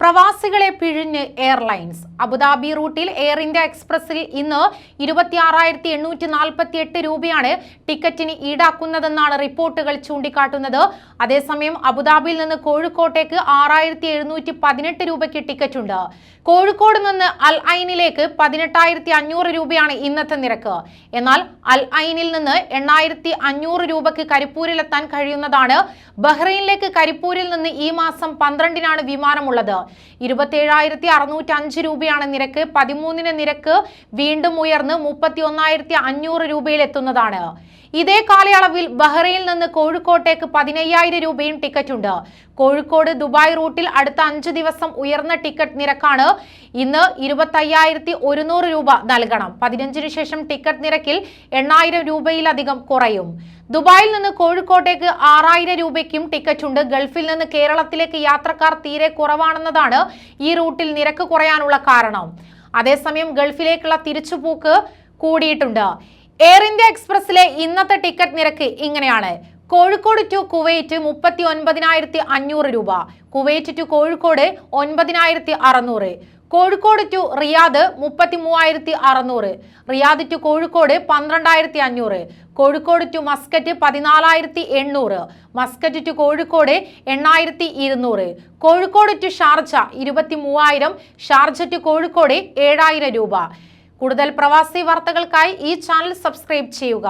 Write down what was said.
പ്രവാസികളെ പിഴിഞ്ഞ് airlines. Abu Dhabi റൂട്ടിൽ എയർ ഇന്ത്യ എക്സ്പ്രസിൽ ഇന്ന് ഇരുപത്തിയാറായിരത്തി എണ്ണൂറ്റി നാൽപ്പത്തി എട്ട് രൂപയാണ് ടിക്കറ്റിന് ഈടാക്കുന്നതെന്നാണ് റിപ്പോർട്ടുകൾ ചൂണ്ടിക്കാട്ടുന്നത്. അതേസമയം അബുദാബിയിൽ നിന്ന് കോഴിക്കോട്ടേക്ക് ആറായിരത്തി എഴുന്നൂറ്റി പതിനെട്ട് രൂപയ്ക്ക് ടിക്കറ്റ് ഉണ്ട് കോഴിക്കോട് നിന്ന് അൽ ഐനിലേക്ക് പതിനെട്ടായിരത്തി അഞ്ഞൂറ് രൂപയാണ് ഇന്നത്തെ നിരക്ക്. എന്നാൽ അൽ ഐനിൽ നിന്ന് എണ്ണായിരത്തി അഞ്ഞൂറ് രൂപയ്ക്ക് കരിപ്പൂരിലെത്താൻ കഴിയുന്നതാണ്. ബഹ്റൈനിലേക്ക് കരിപ്പൂരിൽ നിന്ന് ഈ മാസം പന്ത്രണ്ടിനാണ് വിമാനമുള്ളത്. ഇരുപത്തിയേഴായിരത്തി അറുന്നൂറ്റി അഞ്ച് രൂപയാണ് നിരക്ക്. പതിമൂന്നിന് നിരക്ക് വീണ്ടും ഉയർന്ന് മുപ്പത്തി ഒന്നായിരത്തി അഞ്ഞൂറ് രൂപയിൽ എത്തുന്നതാണ് ഇതേ കാലയളവിൽ ബഹ്റൈനിൽ നിന്ന് കോഴിക്കോട്ടേക്ക് പതിനയ്യായിരം രൂപയും ടിക്കറ്റ് ഉണ്ട് കോഴിക്കോട് ദുബായ് റൂട്ടിൽ അടുത്ത അഞ്ച് ദിവസം ഉയർന്ന ടിക്കറ്റ് നിരക്കാണ് ഇന്ന് ഇരുപത്തയ്യായിരത്തി ഒരുന്നൂറ് രൂപ നൽകണം. പതിനഞ്ചിന് ശേഷം ടിക്കറ്റ് നിരക്കിൽ എണ്ണായിരം രൂപയിലധികം കുറയും. ദുബായിൽ നിന്ന് കോഴിക്കോട്ടേക്ക് ആറായിരം രൂപയ്ക്കും ടിക്കറ്റ് ഉണ്ട് ഗൾഫിൽ നിന്ന് കേരളത്തിലേക്ക് യാത്രക്കാർ തീരെ കുറവാണെന്നതാണ് ഈ റൂട്ടിൽ നിരക്ക് കുറയാനുള്ള കാരണം. അതേസമയം ഗൾഫിലേക്കുള്ള തിരിച്ചുപോക്ക് കൂടിയിട്ടുണ്ട്. എയർ ഇന്ത്യ എക്സ്പ്രസിലെ ഇന്നത്തെ ടിക്കറ്റ് നിരക്ക് ഇങ്ങനെയാണ്. കോഴിക്കോട് ടു കുവൈറ്റ് മുപ്പത്തി ഒൻപതിനായിരത്തി അഞ്ഞൂറ് രൂപ. കുവൈറ്റ് ടു കോഴിക്കോട് ഒൻപതിനായിരത്തി അറുന്നൂറ് കോഴിക്കോട് ടു റിയാദ് മുപ്പത്തി മൂവായിരത്തി അറുന്നൂറ് റിയാദ് ടു കോഴിക്കോട് പന്ത്രണ്ടായിരത്തി അഞ്ഞൂറ് കോഴിക്കോട് ടു മസ്കറ്റ് പതിനാലായിരത്തി എണ്ണൂറ് മസ്കറ്റ് ടു കോഴിക്കോട് എണ്ണായിരത്തി ഇരുന്നൂറ് കോഴിക്കോട് ടു ഷാർജ ഇരുപത്തി മൂവായിരം ഷാർജ ടു കോഴിക്കോട് ഏഴായിരം രൂപ. കൂടുതൽ പ്രവാസി വാർത്തകൾക്കായി ഈ ചാനൽ സബ്സ്ക്രൈബ് ചെയ്യുക.